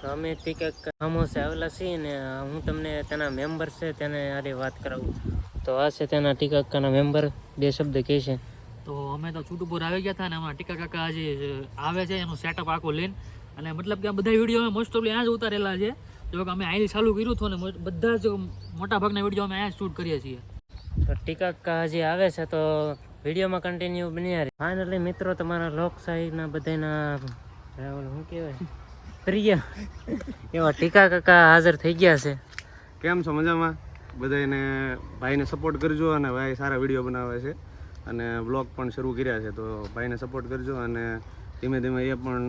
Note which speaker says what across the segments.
Speaker 1: તો અમે ટીકા ખામોસે આવેલા છીએ ને હું તમને તેના મેમ્બર છે તેને આરે વાત કરાવું. તો આ છે તેના ટીકાકાના મેમ્બર બે શબ્દ કહે છે.
Speaker 2: તો અમે તો છૂટ આવી ગયા હતા ને અમારા ટીકા કાકા આજે આવે છે એનું સેટઅપ આખું લઈને. અને મતલબ કે આ બધા વીડિયો અમે મોસ્ટ ઓફલી અહીંયા જ ઉતારેલા છે. જો કે અમે અહીં ચાલુ કર્યું હતું ને બધા જ મોટા ભાગના વીડિયો અમે અહીંયા શૂટ કરીએ છીએ.
Speaker 1: તો ટીકાકા હજી આવે છે તો વિડીયોમાં કન્ટિન્યુ બની ફાઇનલી મિત્રો તમારા લોકશાહીના બધાના શું કહેવાય? પ્રિય એવા ટીકા કાકા હાજર થઈ ગયા છે.
Speaker 3: કેમ છો મજામાં? બધાને ભાઈને સપોર્ટ કરજો અને ભાઈ સારા વીડિયો બનાવે છે. અને બ્લોગ પણ શરૂ કર્યા છે તો ભાઈને સપોર્ટ કરજો અને ધીમે ધીમે એ પણ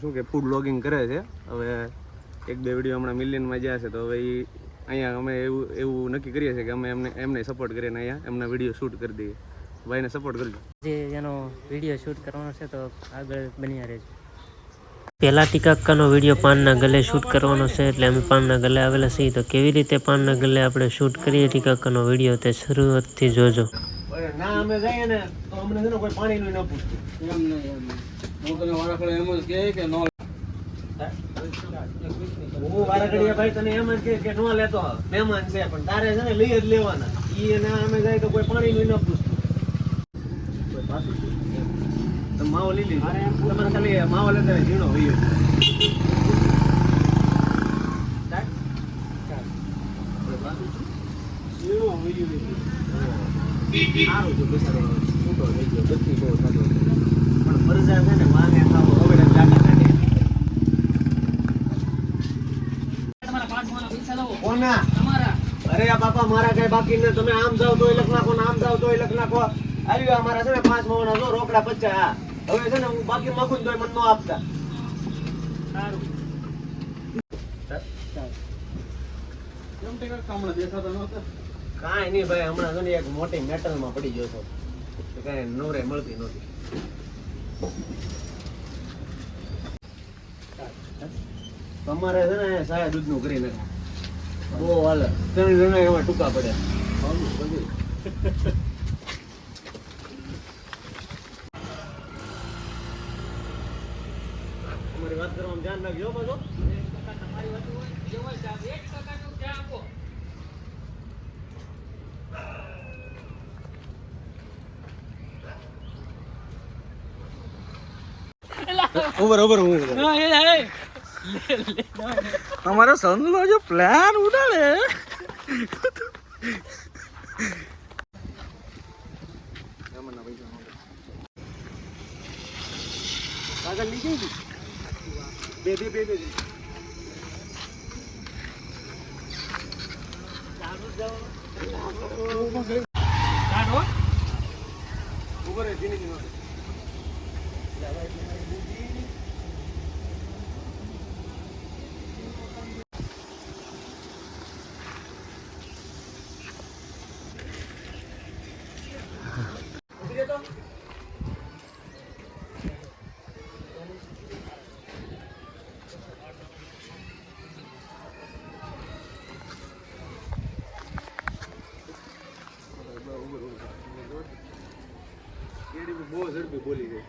Speaker 3: શું કે ફૂડ બ્લોગિંગ કરે છે. હવે એક બે વીડિયો હમણાં મિલિયનમાં ગયા છે તો હવે એ અહીંયા અમે એવું એવું નક્કી કરીએ છીએ કે અમે એમને એમને સપોર્ટ કરીને અહીંયા એમના વીડિયો શૂટ કરી દઈએ. ભાઈને સપોર્ટ કરજો.
Speaker 1: જે એનો વીડિયો શૂટ કરવાનો છે તો આગળ બન્યા રહેજો. પહેલા ટીકાક્કાનો વીડિયો પાનના ગલે શૂટ કરવાનો છે એટલે અમે પાનના ગલે આવેલા છીએ. તો કેવી રીતે પાનના ગલે આપણે શૂટ કરીએ ટીકાકાનો વીડિયો તે શરૂઆતથી જોજો.
Speaker 3: ના અમે જઈએ ને તો અમને છે ને કોઈ પાણીનું ન પૂછતું.
Speaker 4: એમ નહીં હું તને વારાફરતી એમ જ કહે કે નો
Speaker 3: હું વારાઘડીએ ભાઈ તને એમ જ કે કે નો લેતો મહેમાન છે પણ તારે છે ને લઈ જ લેવાના. એ અમે જાય તો કોઈ પાણીનું ન પૂછતું કોઈ પાછું શું? તમે માવો લઈ લીધો તમારે ખાલી માવો લેતા હોય, ઝીણો હોય. સારું છે બિચારો છૂટો થઈ ગયો. બધી બહુ થતો પણ ફરજા છે ને વાંગે ખાવો. હવે
Speaker 2: લાવો.
Speaker 3: કોના? અરે આ બાપા મારા કઈ બાકી ને તમે આમ જાવ તોય લખ નાખો આમ જાવ તોય લખ નાખો. આવ્યું અમારા છે ને પાંચ મહિના જો રોકડા પચ્ચા હા હવે છે ને હું બાકી માગું તોય મને નો આપતા.
Speaker 2: સારું
Speaker 4: તે કાંઈ
Speaker 3: નહીં ભાઈ હમણાં તો એક મોટી મેટલમાં પડી ગયો છો તો કાંઈ નવરે મળતી નહોતી. તમારે છે ને સાયા દૂધનું કરી નાખો બહુ હાલે. ત્રણ જણા એમાં ટૂંકા પડે
Speaker 4: આવું બધું.
Speaker 3: તમારી વાત કરવામાં ધ્યાન રાખજો પાછો.
Speaker 2: તમારી વાત હોય એક ટકાનું ત્યાં આપો
Speaker 3: ઉપર ઉપર હું
Speaker 2: ના એ એ
Speaker 4: અમારો સંતનો જો પ્લાન ઉડાડે.
Speaker 3: કાગળ લીધી હતી? બે બે બે બે ઉપર બહુ ઝડપી બોલી ગઈ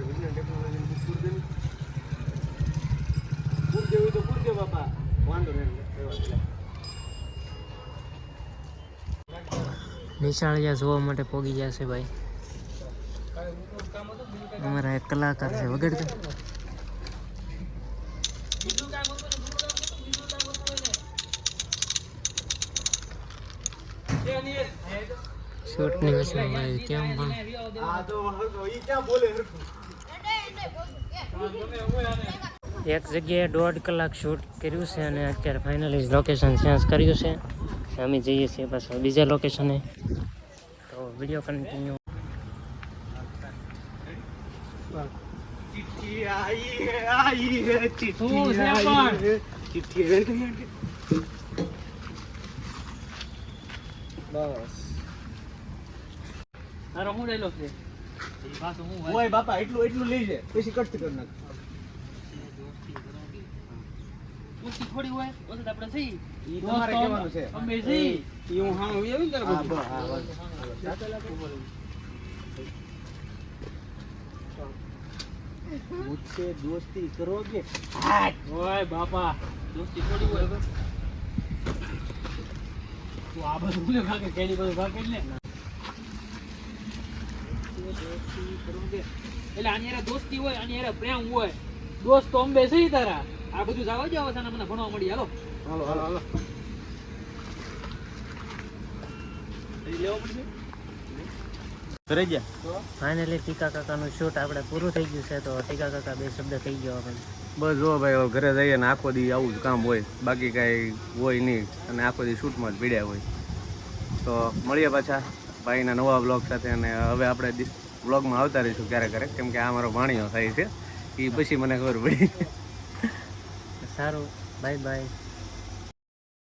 Speaker 3: વિજ્ઞાન ટેકનોલોજી
Speaker 1: જોવા. માટે પોગી છે ભાઈ. અમારા એક કલાકાર છે વગડતો શૂટની વચમાં ભાઈ કેમ પણ
Speaker 3: આ તો હરખો, ઈ ક્યાં બોલે હરખું?
Speaker 1: એક જગ્યાએ દોઢ કલાક શૂટ કર્યું છે અને અત્યારે ફાઇનલી લોકેશન ચેન્જ કર્યું છે. અમે જઈએ છીએ પાછા બીજા લોકેશને તો વીડિયો કન્ટિન્યુ
Speaker 3: ચિઠ્ઠી આઈ આઈ ચિઠ્ઠી આઈ. ચિઠ્ઠી. બસ
Speaker 2: તારો હું રહેલો છે
Speaker 3: ઓય બાપા એટલું એટલું લઈ લે પછી કટ કરી નાખ
Speaker 2: ઓછી થોડી હોય ઓછી આપણે થઈ
Speaker 3: ઈ તમારે કહેવાનું છે
Speaker 2: અમે થઈ
Speaker 4: ઈ હું હા હું આવી ને
Speaker 3: હા બસ હા બસ
Speaker 4: મુજસે દોસ્તી કરોગે
Speaker 2: ઓય બાપા દોસ્તી થોડી હોય તું આ બધું ભૂલે ભાગે કેલી બધું ભાગે ને. એટલે આની યાર દોસ્તી હોય આની યાર પ્રેમ હોય. દોસ્ત તો અંબે છે તારા? આ બધું જાવ જાવ છે મને ભણવા મળી. હાલો.
Speaker 4: હાલો હાલો હાલો.
Speaker 3: ઘરે ગયા?
Speaker 1: ફાઇનલી ટીકા કાકાનું શૂટ આપણે પૂરું થઈ ગયું છે તો ટીકા કાકા બે શબ્દ થઈ ગયો આપણને
Speaker 3: બસ જો ભાઈ ઘરે જઈએ ને આખો દી આવું જ કામ હોય, બાકી કાંઈ હોય નહીં અને આખો દી શૂટમાં જ પીડ્યા હોય. તો મળીએ પાછા ભાઈના નવા બ્લોગ સાથે અને હવે આપણે બ્લોગમાં આવતા રહીશું ક્યારેક ક્યારેક, કેમ કે આ મારો વાણીઓ થાય છે. એ પછી મને ખબર પડી.
Speaker 1: સારું બાય બાય